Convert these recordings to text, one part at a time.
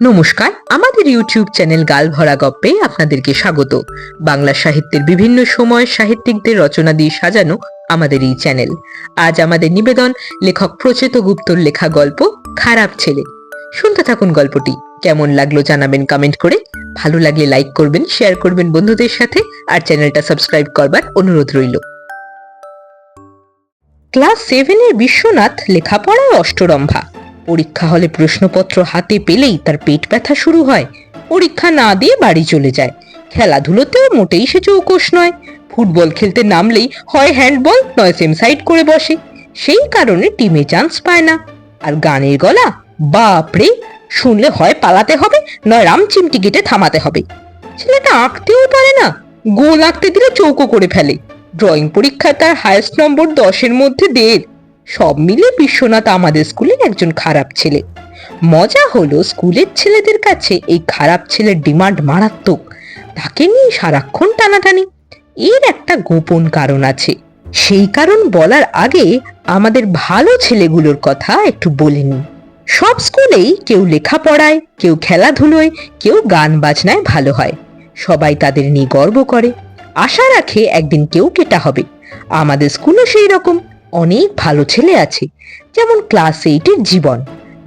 নমস্কার, আমাদের YouTube channel গাল ভরা গপ্পে আপনাদেরকে স্বাগত। বাংলা সাহিত্যের বিভিন্ন সময় সাহিত্যিকদের রচনা দিয়ে সাজানো আমাদের এই চ্যানেল। আজ আমাদের নিবেদন, লেখক প্রচেত গুপ্তর লেখা গল্প, খারাপ ছেলে। শুনতে থাকুন গল্পটি। কেমন লাগল জানাবেন কমেন্ট করে। ভালো লাগলে লাইক করবেন শেয়ার করবেন বন্ধুদের সাথে, আর চ্যানেলটা সাবস্ক্রাইব করবার অনুরোধ রইল। ক্লাস সেভেনের বিশ্বনাথ লেখাপড়ায় অষ্টরম্ভা। পরীক্ষা হলে প্রশ্নপত্র হাতে পেলেই তার পেট ব্যথা শুরু হয়। পরীক্ষা না দিয়ে বাড়ি চলে যায়। খেলাধুলোতেও মোটেই সে চৌকস নয়। ফুটবল খেলতে নামলেই হয় হ্যান্ডবল, নয় সেম সাইড করে বসে। সেই কারণে টিমে চান্স পায় না। আর গানের গলা বাপরে শুনলে হয় পালাতে হবে, নয় রামচিমটি কেটে থামাতে হবে। ছেলেটা আঁকতেও পারে না, গোল আঁকতে দিলে চৌকো করে ফেলে। ড্রয়িং পরীক্ষায় তার হায়েস্ট নম্বর দশের মধ্যে দেড়। সব মিলে বিশ্বনাথ আমাদের স্কুলের একজন খারাপ ছেলে। মজা হলো স্কুলের ছেলেদের কাছে এই খারাপ ছেলের ডিমান্ড মারাত্মক। তাকে নিয়ে সারাক্ষণ টানাটানি। এর একটা গোপন কারণ আছে। সেই কারণ বলার আগে আমাদের ভালো ছেলেগুলোর কথা একটু বলে নিই। সব স্কুলেই কেউ লেখাপড়ায় কেউ খেলাধুলোয়, কেউ গান বাজনায় ভালো হয়। সবাই তাদের নিয়ে গর্ব করে। আশা রাখে একদিন কেউ কেটা হবে। আমাদের স্কুলও সেই রকম। অনেক ভালো ছেলে আছে, যেমন ক্লাস এইটের জীবন।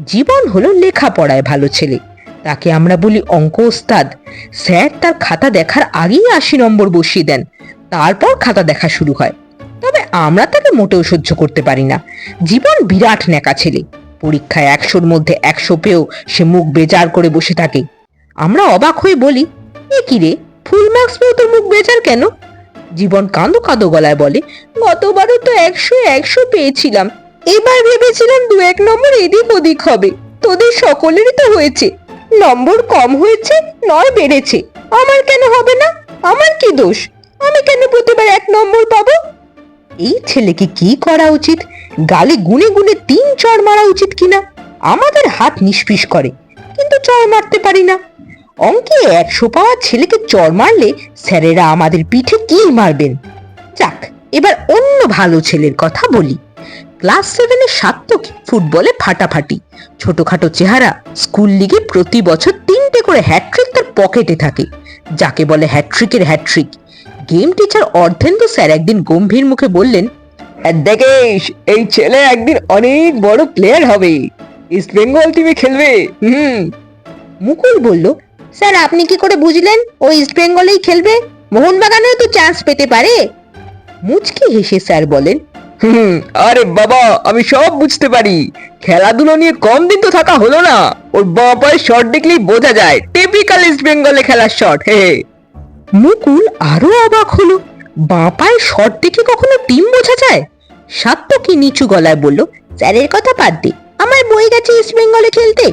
জীবন হলো লেখাপড়ায় ভালো ছেলে। তাকে আমরা বলি অঙ্ক ওস্তাদ। স্যার তার খাতা দেখার আগেই আশি নম্বর বসিয়ে দেন, তারপর খাতা দেখা শুরু হয়। তবে আমরা তাকে মোটেও সহ্য করতে পারি না। জীবন বিরাট ন্যাকা ছেলে। পরীক্ষায় একশোর মধ্যে একশো পেয়েও সে মুখ বেজার করে বসে থাকে। আমরা অবাক হয়ে বলি, এ কি রে? ফুল মার্কস পেয়েও তোর মুখ বেজার কেন? জীবন কাঁদো কাঁদো গলায় বলে, গতবারও তো একশো একশো পেয়েছিলাম। এবার ভেবেছিলাম দু এক নম্বর এদিক ওদিক হবে। তোদের সকলেরই তো হয়েছে। নম্বর কম হয়েছে, নয় বেড়েছে। আমার কেন হবে না? আমার কি দোষ? আমি কেন প্রতিবার এক নম্বর পাবো? এই ছেলেকে কি করা উচিত? গালে গুনে গুনে তিন চড় মারা উচিত কিনা? আমাদের হাত নিষ্পিস করে, কিন্তু চড় মারতে পারি না। অঙ্কে একশো পাওয়া ছেলেকে চড় মারলে স্যারেরা আমাদের পিঠে কি মারবেন। যাক, এবার অন্য ভালো ছেলের কথা বলি। ক্লাস সেভেনের সাত্তক ফুটবলে ফাটাফাটি। ছোটখাটো চেহারা, স্কুল লিগে প্রতি বছর তিনটে করে হ্যাট্রিক তার পকেটে থাকে, যাকে বলে হ্যাট্রিকের hattrick game teacher Ardhendu sir একদিন গম্ভীর মুখে বললেন দেখিস, এই ছেলে একদিন অনেক বড় প্লেয়ার হবে। ইস্ট বেঙ্গল টিমে খেলবে, হুম। মুকুল বলল স্যার, আপনি কি করে বুঝলেন? ও ইস্ট বেঙ্গলেই খেলবে? মোহনবাগানেও তো চান্স পেতে পারে। মুচকি হেসে স্যার বলেন, হুম, আরে বাবা, আমি সব বুঝতে পারি। খেলাধুলো নিয়ে কম দিন তো থাকা হলো না। ওর বাঁ পায়ের শট দেখলেই বোঝা যায় টিপিক্যাল ইস্ট বেঙ্গলে খেলার শট হে মুকুল আরও অবাক হলো বাঁ পায়ে শট দেখে কখনো টিম বোঝা যায়? সাত্তকি নিচু গলায় বলল, স্যারের কথা বাদ দে আমার বই গেছে ইস্ট বেঙ্গলে খেলতে।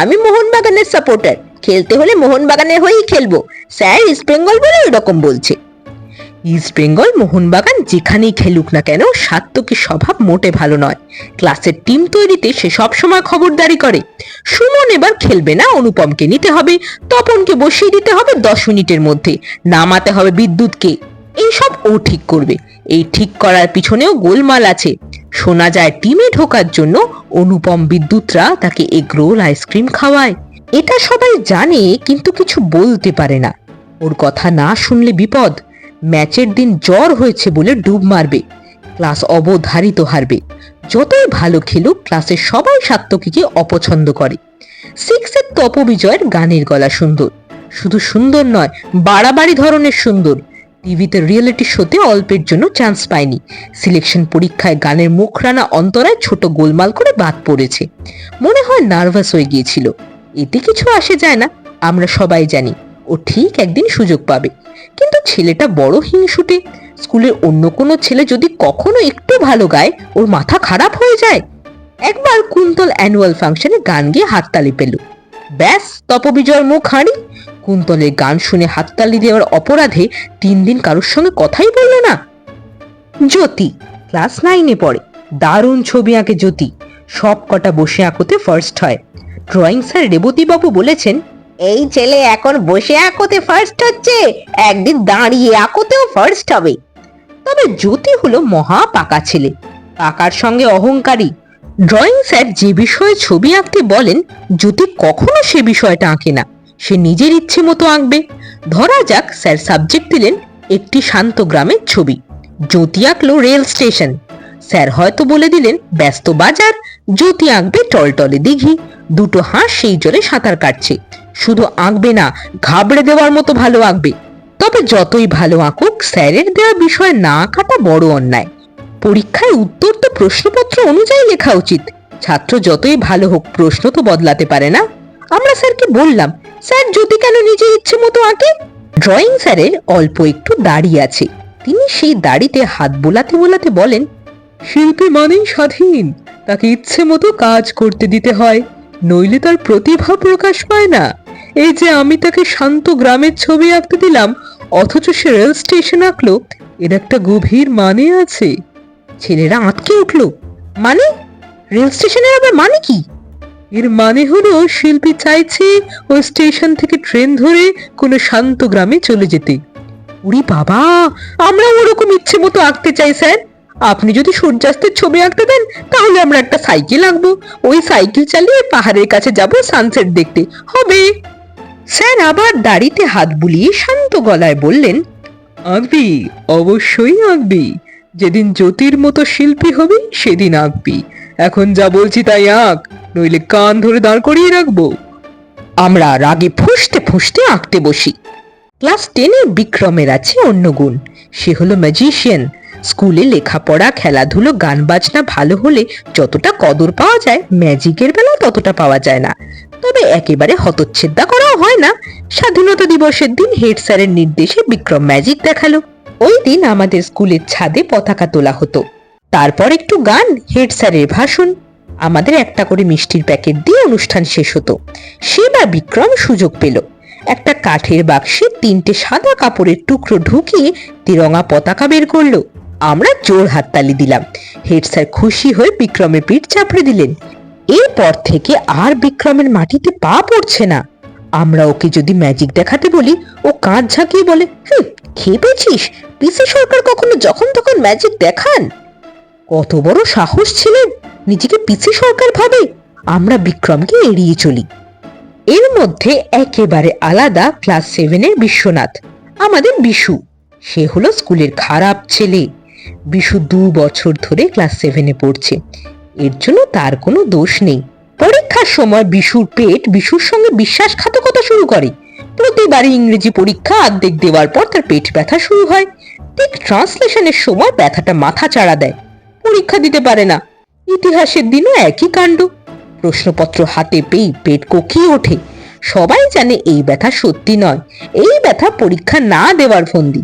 আমি মোহনবাগানের সাপোর্টার খেলতে হলে মোহনবাগানের হয়েই খেলব। স্যার, ইস্ট বেঙ্গল বলে এরকম বলছে। ইস্ট বেঙ্গল, মোহনবাগান যেখানেই খেলুক না কেন সাত্তকীর স্বভাব মোটে ভালো নয়। ক্লাসের টিম তৈরিতে সে সবসময় খবরদারি করে। সুমন এবার খেলবে না, অনুপমকে নিতে হবে, তপনকে বসিয়ে দিতে হবে দশ মিনিটের মধ্যে, নামাতে হবে বিদ্যুৎকে। এইসব ও ঠিক করবে। এই ঠিক করার পিছনেও গোলমাল আছে। শোনা যায়, টিমে ঢোকার জন্য অনুপম বিদ্যুৎরা তাকে এগরোল আইসক্রিম খাওয়ায়। এটা সবাই জানে, কিন্তু কিছু বলতে পারে না। ওর কথা না শুনলে বিপদ। ম্যাচের দিন জ্বর হয়েছে বলে ডুব মারবে। ক্লাস অবধারিত হারবে। যতই ভালো খেলুক, ক্লাসের সবাই সাত্তকীকে অপছন্দ করে। সিক্সের তপবিজয়ের গানের গলা সুন্দর। শুধু সুন্দর নয়, বাড়াবাড়ি ধরনের সুন্দর। টিভিতে রিয়েলিটি শোতে অল্পের জন্য চান্স পায়নি। সিলেকশন পরীক্ষায় গানের মুখরানা অন্তরায় ছোট গোলমাল করে বাদ পড়েছে। মনে হয় নার্ভাস হয়ে গিয়েছিল। এতে কিছু আসে যায় না, আমরা সবাই জানি। ও ঠিক একদিন সুযোগ পাবে। কিন্তু ছেলেটা বড় হিংসুটে, স্কুলের অন্য কোনো ছেলে যদি কখনো একটু ভালো গায়, ওর মাথা খারাপ হয়ে যায়। একবার কুন্তল অ্যানুয়াল ফাংশনে গান গিয়ে হাততালি পেল। ব্যাস তপবিজয়ের মুখ হাঁড়ি। কুন্তলের গান শুনে হাততালি দেওয়ার অপরাধে তিন দিন কারোর সঙ্গে কথাই বলল না। জ্যোতি, ক্লাস নাইনে পড়ে। দারুণ ছবি আঁকে জ্যোতি। সব কটা বসে আঁকোতে ফার্স্ট হয়। ড্রয়িং স্যার রেবতীবাবু বলেছেন, এই ছেলে এখন বসে আঁকোতে ফার্স্ট হচ্ছে, একদিন দাঁড়িয়ে আঁকোতেও ফার্স্ট হবে। তবে জ্যোতি হলো মহা পাকা ছেলে পাকার সঙ্গে অহংকারী। ড্রয়িং স্যার যে বিষয়ে ছবি আঁকতে বলেন, জ্যোতি কখনো সে বিষয়টা আঁকে না, সে নিজের ইচ্ছে মতো আঁকবে। ধরা যাক স্যার সাবজেক্ট দিলেন একটি শান্ত গ্রামের ছবি, জ্যোতি আঁকলো রেল স্টেশন স্যার হয়তো বলে দিলেন, ব্যস্ত বাজার জ্যোতি আঁকবে টলটলে দিঘি। দুটো হাঁস সেই জলে সাঁতার কাটছে। শুধু আঁকবে না, ঘাবড়ে দেওয়ার মতো ভালো আঁকবে। তবে যতই ভালো আঁকুক, স্যারের দেওয়া বিষয় না আঁকাটা বড় অন্যায়। পরীক্ষায় উত্তর তো প্রশ্নপত্র অনুযায়ী লেখা উচিত। ছাত্র যতই ভালো হোক, প্রশ্ন তো বদলাতে পারে না। আমরা স্যারকে বললাম, স্যার যদি কেন নিজের ইচ্ছে মতো আঁকে? ড্রয়িং স্যারের অল্প একটু দাড়ি আছে। তিনি সেই দাড়িতে হাত বোলাতে বোলাতে বলেন, শিল্পী মানেই স্বাধীন। তাকে ইচ্ছে মতো কাজ করতে দিতে হয়, নইলে তার প্রতিভা প্রকাশ পায় না। এই যে আমি তাকে শান্ত গ্রামের ছবি আঁকতে দিলাম, অথচ সে রেল স্টেশন আঁকলো, এর একটা গভীর মানে আছে। ছেলেরা আঁতকে উঠল। মানে? রেল স্টেশনের আবার মানে কি? এর মানে হলো, শিল্পী চাইছে ওই স্টেশন থেকে ট্রেন ধরে কোনো শান্ত গ্রামে চলে যেতে। উরি বাবা! আমরা ওরকম ইচ্ছে মতো আঁকতে চাই, স্যার। আপনি যদি সূর্যাস্তের ছবি আঁকতে দেন, তাহলে আমরা একটা সাইকেল আঁকবো। ওই সাইকেল চালিয়ে পাহাড়ের কাছে যাব সানসেট দেখতে। হবে। স্যার আবার দাড়িতে হাত বুলিয়ে শান্ত গলায় বললেন, আঁকবি, অবশ্যই আঁকবি। যেদিন জ্যোতির মতো শিল্পী হবি, সেদিন আঁকবি। এখন যা বলছি তাই আঁক, নইলে কান ধরে দাঁড় করিয়ে রাখব। আমরা রাগে ফুঁসতে ফুঁসতে আঁকতে বসি। ক্লাস টেনে বিক্রমের আছে অন্য গুণ সে হলো ম্যাজিশিয়ান স্কুলে লেখাপড়া, খেলাধুলো, গান বাজনা ভালো হলে যতটা কদর পাওয়া যায়, ম্যাজিকের বেলা ততটা পাওয়া যায় না। তবে একেবারে হতচ্ছেদা করাও হয় না। স্বাধীনতা দিবসের দিন হেড স্যারের নির্দেশে বিক্রম ম্যাজিক দেখাল। ওই দিন আমাদের স্কুলের ছাদে পতাকা তোলা হতো। তারপর একটু গান, হেড স্যারের ভাষণ। আমাদের একটা করে মিষ্টির প্যাকেট দিয়ে অনুষ্ঠান শেষ হতো। সেবার বিক্রম সুযোগ পেল। একটা কাঠের বাক্সে তিনটে সাদা কাপড়ের টুকরো ঢুকিয়ে তিরঙা পতাকা বের করল। আমরা জোর হাততালি দিলাম। হেড স্যার খুশি হয়ে বিক্রমের পিঠ চাপড়ে দিলেন। এরপর থেকে আর বিক্রমের মাটিতে পা পড়ছে না। আমরা ওকে যদি ম্যাজিক দেখাতে বলি, ও কাঁধ ঝাঁকিয়ে বলে, হুম খেয়ে পেয়েছিস পিসি সরকার কখনো যখন তখন ম্যাজিক দেখান? কত বড় সাহস ছিলেন নিজেকে পিসি সরকার ভাবে। আমরা বিক্রমকে এড়িয়ে চলি। এর মধ্যে একেবারে আলাদা ক্লাস সেভেনের বিশ্বনাথ, আমাদের বিশু। সে হলো স্কুলের খারাপ ছেলে। বিশু দু বছর ধরে ক্লাস সেভেনে পড়ছে। এর জন্য তার কোনো দোষ নেই। পরীক্ষার সময় বিশুর পেট বিশুর সঙ্গে বিশ্বাসঘাতকতা শুরু করে। প্রতিবারই ইংরেজি পরীক্ষা অর্ধেক দেওয়ার পর তার পেট ব্যথা শুরু হয়। ঠিক ট্রান্সলেশনের সময় ব্যথাটা মাথা চাড়া দেয়। পরীক্ষা দিতে পারে না। ইতিহাসের দিনও একই কাণ্ড। প্রশ্নপত্র হাতে পেয়ে পেট কোকিয়ে ওঠে। সবাই জানে এই ব্যথা সত্যি নয়। এই ব্যথা পরীক্ষা না দেওয়ার ফন্দি।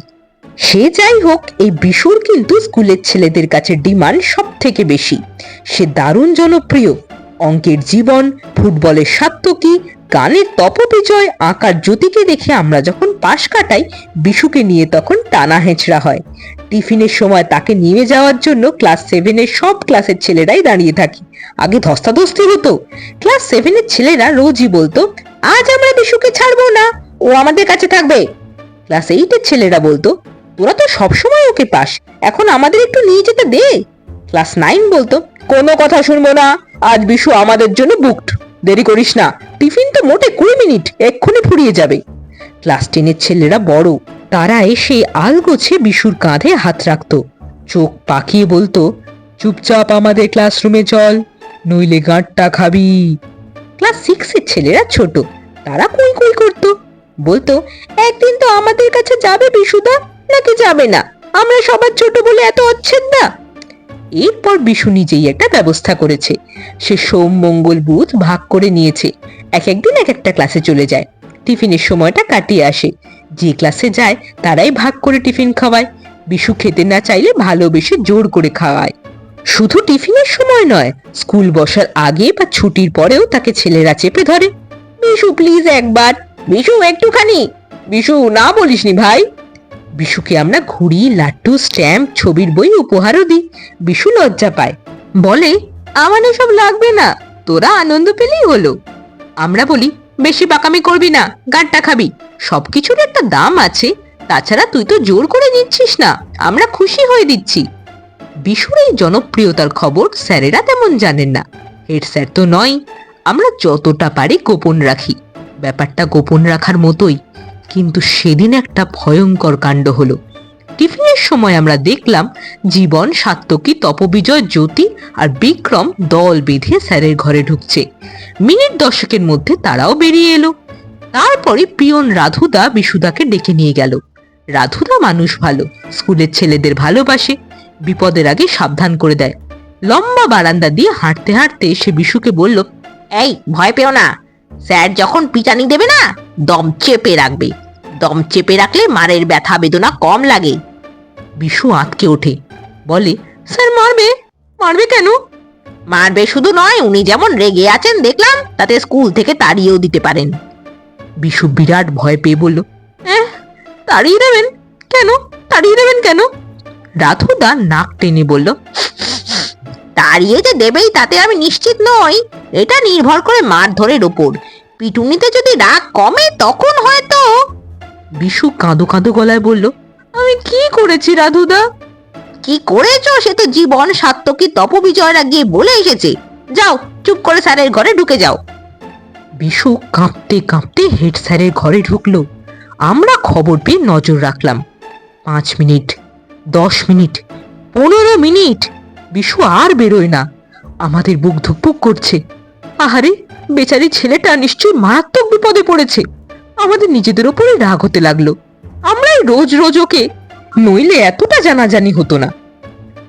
সে যাই হোক, এই বিশুর কিন্তু স্কুলের ছেলেদের কাছে ডিমান্ড সব থেকে বেশি। সে দারুণ জনপ্রিয়। অঙ্কের জীবন, ফুটবলের সাত্তকী গানের তপবিজয়, আঁকার জ্যোতিকে দেখে আমরা যখন পাশ কাটাই, বিশুকে নিয়ে তখন টানা হেঁচড়া হয়। টিফিনের সময় তাকে নিয়ে যাওয়ার জন্য ক্লাস সেভেনের সব ক্লাসের ছেলেরাই দাঁড়িয়ে থাকি। আগে ধস্তাধস্তি হতো। ক্লাস সেভেনের ছেলেরা রোজই বলতো, আজ আমরা বিশুকে ছাড়বো না, ও আমাদের কাছে থাকবে। ক্লাস এইটের ছেলেরা বলতো তোরা তো সবসময় ওকে পাস। এখন আমাদের একটু নিয়ে যেতে দে। ক্লাস নাইন বলতো, কোনো কথা শুনব না। আজ বিশু আমাদের জন্য বুকড দেরি করিস না। টিফিন তো মোটে কুড়ি মিনিট, এক্ষুনি ফুরিয়ে যাবে। ক্লাস টেনের ছেলেরা বড়। তারা এসে আলগোছে বিশুর কাঁধে হাত রাখত। চোখ পাকিয়ে বলতো, চুপচাপ আমাদের ক্লাসরুমে চল, নইলে গাঁটটা খাবি। ক্লাস সিক্সের ছেলেরা ছোট, তারা কুই কুই করতো। বলতো, একদিন তো আমাদের কাছে যাবে বিশুদা নাকি যাবে না? আমরা সবার ছোট বলে এত অচ্ছেদা এরপর বিশু নিজেই একটা ব্যবস্থা করেছে। সে সোম, মঙ্গল, বুধ ভাগ করে নিয়েছে। এক একদিন এক একটা ক্লাসে চলে যায়। টিফিনের সময়টা কাটিয়ে আসে। যে ক্লাসে যায়, তারাই ভাগ করে টিফিন খাওয়ায়। বিশু খেতে না চাইলে ভালোবেসে জোর করে খাওয়ায়। শুধু টিফিনের সময় নয়, স্কুল বসার আগে বা ছুটির পরেও তাকে ছেলেরা চেপে ধরে। বিশু প্লিজ একবার। বিশু, একটুখানি। বিশু, না বলিসনি ভাই। বিশুকে আমরা ঘুড়ি, লাট্টু, স্ট্যাম্প, ছবির বই, উপহারও দিই। বিশু লজ্জা পায়। বলে, আমার এসব লাগবে না। তোরা আনন্দ পেলেই হলো। আমরা বলি, বেশি বাকামি করবি না গানটা খাবি। সবকিছুর একটা দাম আছে। তাছাড়া তুই তো জোর করে দিচ্ছিস না। আমরা খুশি হয়ে দিচ্ছি। বিশুর এই জনপ্রিয়তার খবর স্যারেরা তেমন জানেন না। হেড স্যার তো নয়, আমরা যতটা পারি গোপন রাখি। ব্যাপারটা গোপন রাখার মতোই। কিন্তু সেদিন একটা ভয়ঙ্কর কাণ্ড হলো। টিফিনের সময় আমরা দেখলাম জীবন সাত্তকী তপবিজয়, জ্যোতি আর বিক্রম দল বেঁধে স্যারের ঘরে ঢুকছে। মিনিট দশকের মধ্যে তারাও বেরিয়ে এলো। তারপরে পিয়ন রাধুদা বিশুদাকে ডেকে নিয়ে গেল। রাধুদা মানুষ ভালো, স্কুলের ছেলেদের ভালোবাসে, বিপদের আগে সাবধান করে দেয়। লম্বা বারান্দা দিয়ে হাঁটতে হাঁটতে সে বিশুকে বলল, এই, ভয় পেও না। স্যার যখন পিটানি দেবে না দম চেপে রাখবে। দম চেপে রাখলে মারের ব্যথা বেদনা কম লাগে। বিশু আঁতকে ওঠে। বলে স্যার মারবে? মারবে কেন? মারবে শুধু নয় উনি যেমন রেগে আছেন দেখলাম তাতে স্কুল থেকে তাড়িয়েও দিতে পারেন। বিশু বিরাট ভয় পেয়ে বলল "এহ, তাড়িয়ে দেবেন? কেন? তাড়িয়ে দেবেন কেন? রাধুদা নাক টেনে বলল তাড়িয়ে যে দেবেই তাতে আমি নিশ্চিত নই এটা নির্ভর করে মারধরের ওপর পিটুনিতে যদি রাগ কমে তখন হয়তো। বিশু কাঁদো কাঁদো গলায় বলল আমি কি করেছি রাধুদা? কি করেছ? সে তো জীবন সাত্তকী তপবিজয়রা গিয়ে বলে এসেছে। যাও চুপ করে স্যারের ঘরে ঢুকে যাও। বিশু কাঁপতে কাঁপতে হেড স্যারের ঘরে ঢুকলো। আমরা খবর পেয়ে নজর রাখলাম। পাঁচ মিনিট দশ মিনিট পনেরো মিনিট বিশু আর বেরোয় না। আমাদের বুক ধুকপুক করছে। আহারে, বেচারি ছেলেটা নিশ্চয়ই মারাত্মক বিপদে পড়েছে। আমাদের নিজেদের ওপরে রাগ হতে লাগল। আমরাই রোজ রোজ ওকে, নইলে এতটা জানাজানি হতো না।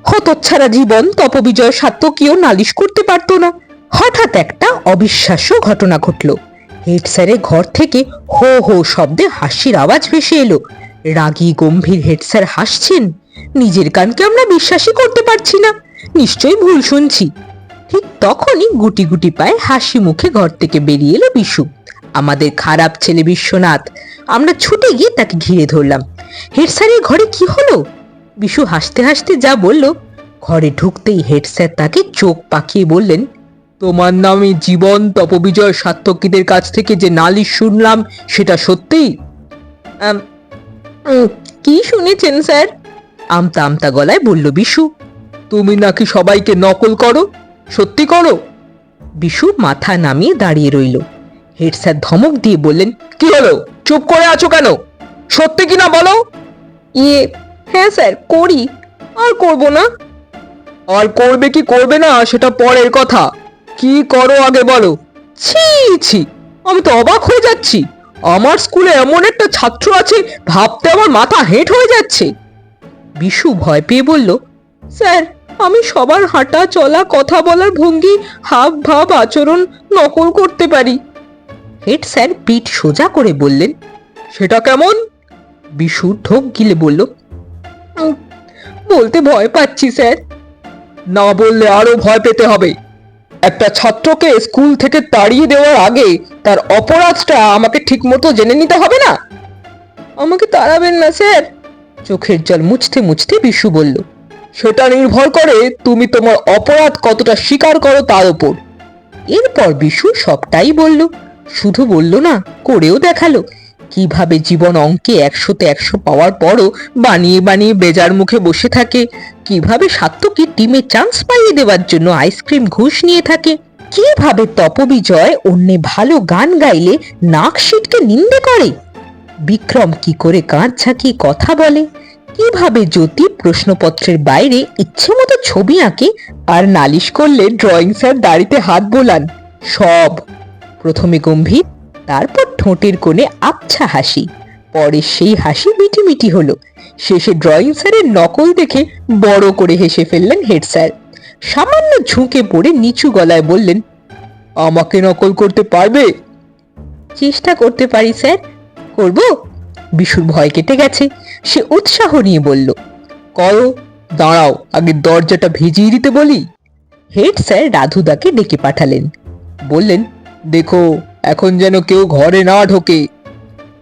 হতচ্ছাড়া জীবন, তপবিজয় সাত্তকীয় নালিশ করতে পারতো না। হঠাৎ একটা অবিশ্বাস্য ঘটনা ঘটলো। হেড স্যারের ঘর থেকে হো হো শব্দে হাসির আওয়াজ ভেসে এলো। রাগী, গম্ভীর হেড স্যার হাসছেন। নিজের কানকে আমরা বিশ্বাসই করতে পারছি না। নিশ্চয়ই ভুল শুনছি। ঠিক তখনই গুটি গুটি পায়ে হাসি মুখে ঘর থেকে বেরিয়ে এলো বিশু। আমাদের খারাপ ছেলে বিশ্বনাথ, আমরা ছুটে গিয়ে তাকে ঘিরে ধরলাম। হেড স্যারের ঘরে কি হলো? বিশু হাসতে হাসতে যা বলল, ঘরে ঢুকতেই হেড স্যার তাকে চোখ পাকিয়ে বললেন, তোমার নামে জীবন তপবিজয় সার্থকীদের কাছ থেকে যে নালিশ শুনলাম, সেটা সত্যিই? কি শুনেছেন স্যার? আমতা আমতা গলায় বলল বিশু। তুমি নাকি সবাইকে নকল করো? সত্যি করো? বিশু মাথা নামিয়ে দাঁড়িয়ে রইল। হেড স্যার ধমক দিয়ে বললেন, কি হলো? চুপ করে আছো কেন? সত্যি কি না বলো? ইয়ে হ্যাঁ স্যার, করি। আর করব না? আর করবে কি করবে না, সেটা পরের কথা। কি করো আগে বলো? ছি ছি, আমি তো অবাক হয়ে যাচ্ছি। আমার স্কুলে এমন একটা ছাত্র আছে, ভাবতে আমার মাথা হেঁট হয়ে যাচ্ছে। বিশু ভয় পেয়ে বলল, স্যার আমি সবার হাঁটা চলা কথা বলার ভঙ্গি হাব ভাব আচরণ নকল করতে পারি। হেড স্যার পিঠ সোজা করে বললেন সেটা কেমন? বিশু ঢোক গিলে বলল বলতে ভয় পাচ্ছি স্যার। না বললে আরও ভয় পেতে হবে। একটা ছাত্রকে স্কুল থেকে তাড়িয়ে দেওয়ার আগে তার অপরাধটা আমাকে ঠিকমতো জেনে নিতে হবে না? আমাকে তাড়াবেন না স্যার। চোখের জল মুছতে মুছতে বিশু বলল সেটা নির্ভর করে তুমি তোমার অপরাধ কতটা স্বীকার করো তার উপর। এরপর বিশু সবটাই বলল। শুধু বলল না, করেও দেখাল। কীভাবে জীবন অঙ্কে একশোতে একশো পাওয়ার পরও বানিয়ে বানিয়ে বেজার মুখে বসে থাকে। কীভাবে সাত্তকী টিমে চান্স পাইয়ে দেওয়ার জন্য আইসক্রিম ঘুষ নিয়ে থাকে। কীভাবে তপবিজয় অন্যে ভালো গান গাইলে নাক সিটকে নিন্দে করে। বিক্রম কি করে কাঁধ ঝাঁকিয়ে কথা বলে। কীভাবে জ্যোতি প্রশ্নপত্রের বাইরে ইচ্ছে মতো ছবি আঁকে আর নালিশ করলে ড্রয়িং স্যার দাড়িতে হাত বোলান? সব। প্রথমে গম্ভীর, তারপর ঠোঁটের কোণে আবছা হাসি। পরে সেই হাসি মিটিমিটি হলো। শেষে ড্রয়িং স্যারের নকল দেখে বড় করে হেসে ফেললেন হেড স্যার। সামান্য ঝুঁকে পড়ে নিচু গলায় বললেন, আমাকে নকল করতে পারবে? চেষ্টা করতে পারি, স্যার। করব? বিশুর ভয় কেটে গেছে। সে উৎসাহ নিয়ে বলল করো দাঁড়াও, আগে দরজাটা ভিজিয়ে দিতে বলি। হেড স্যার রাধুদাকে ডেকে পাঠালেন। বললেন, দেখো, এখন যেন কেউ ঘরে না ঢোকে।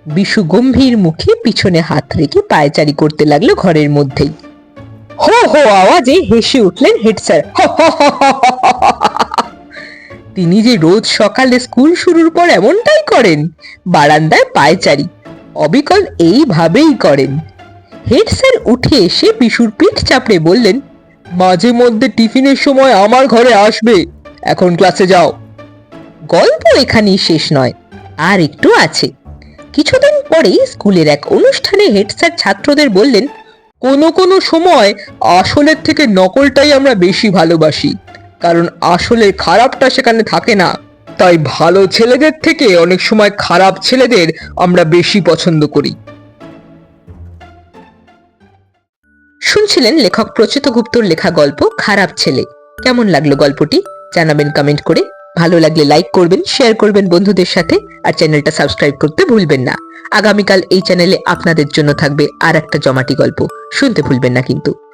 বিশু গম্ভীর মুখে পিছনে হাত রেখে পায়চারি করতে লাগল ঘরের মধ্যেই। হো হো, আওয়াজে হেসে উঠলেন হেড স্যার তিনি যে রোজ সকালে স্কুল শুরুর পর এমনটাই করেন, বারান্দায় পায়চারি অবিকল এইভাবেই করেন। হেড স্যার উঠে এসে বিশুর পিঠ চাপড়ে বললেন, মাঝে মধ্যে টিফিনের সময় আমার ঘরে আসবে। এখন ক্লাসে যাও। গল্প এখানেই শেষ নয়, আর একটু আছে। কিছুদিন পরেই স্কুলের এক অনুষ্ঠানে হেড স্যার ছাত্রদের বললেন, কোনো কোনো সময় আসলের থেকে নকলটাই আমরা বেশি ভালোবাসি, কারণ আসলে খারাপটা সেখানে থাকে না। তাই ভালো ছেলেদের থেকে অনেক সময় খারাপ ছেলেদের আমরা বেশি পছন্দ করি। শুনছিলেন লেখক প্রচিত গুপ্তর লেখা গল্প খারাপ ছেলে। কেমন লাগল গল্পটি? জানাবেন কমেন্ট করে। ভালো লাগলে লাইক করবেন শেয়ার করবেন বন্ধুদের সাথে, আর চ্যানেলটা সাবস্ক্রাইব করতে ভুলবেন না। আগামীকাল এই চ্যানেলে আপনাদের জন্য থাকবে আর একটা জমাটি গল্প। শুনতে ভুলবেন না কিন্তু।